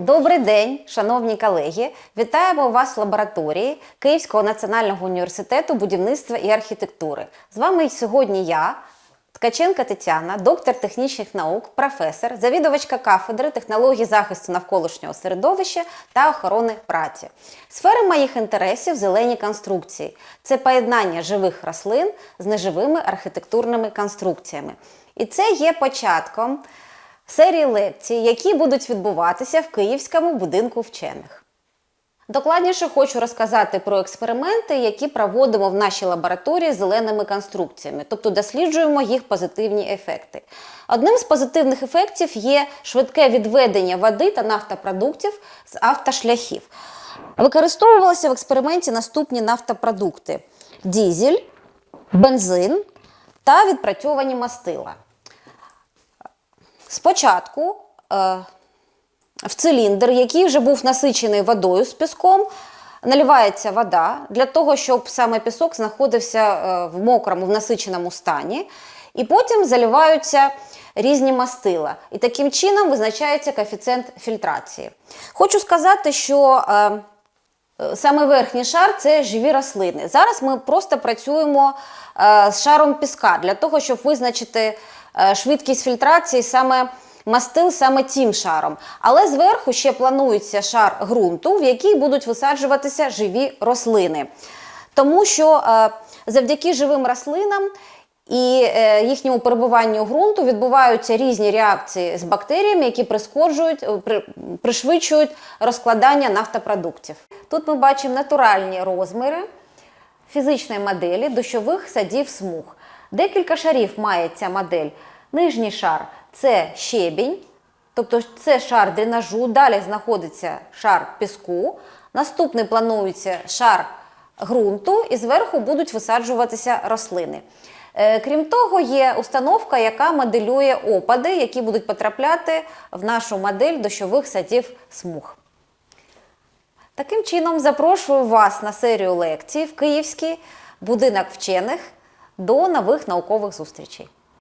Добрий день, шановні колеги! Вітаємо вас в лабораторії Київського національного університету будівництва і архітектури. З вами сьогодні я, Ткаченка Тетяна, доктор технічних наук, професор, завідувачка кафедри технологій захисту навколишнього середовища та охорони праці. Сфери моїх інтересів зелені конструкції. Це поєднання живих рослин з неживими архітектурними конструкціями. І це є початком серії лекцій, які будуть відбуватися в Київському будинку вчених. Докладніше хочу розказати про експерименти, які проводимо в нашій лабораторії з зеленими конструкціями, тобто досліджуємо їх позитивні ефекти. Одним з позитивних ефектів є швидке відведення води та нафтопродуктів з автошляхів. Використовувалися в експерименті наступні нафтопродукти: дізель, бензин та відпрацьовані мастила. Спочатку е, в циліндр, який вже був насичений водою з піском, наливається вода для того, щоб саме пісок знаходився е, в мокрому, в насиченому стані. І потім заливаються різні мастила. І таким чином визначається коефіцієнт фільтрації. Хочу сказати, що е, Е, Саме верхній шар це живі рослини. Зараз ми просто працюємо е, з шаром піска для того, щоб визначити швидкість фільтрації саме мастил саме цим шаром. Але зверху ще планується шар ґрунту, в який будуть висаджуватися живі рослини. Тому що е, завдяки живим рослинам і е, їхньому перебуванню ґрунту відбуваються різні реакції з бактеріями, які прискоджують, е, при- пришвидшують розкладання нафтопродуктів. Тут ми бачимо натуральні розміри фізичної моделі дощових садів смуг. Декілька шарів має ця модель. Нижній шар це щебінь, тобто це шар дренажу, далі знаходиться шар піску, наступний планується шар ґрунту, і зверху будуть висаджуватися рослини. Е, Крім того, є установка, яка моделює опади, які будуть потрапляти в нашу модель дощових садів смуг. Таким чином, запрошую вас на серію лекцій в Київський будинок вчених. До нових наукових зустрічей.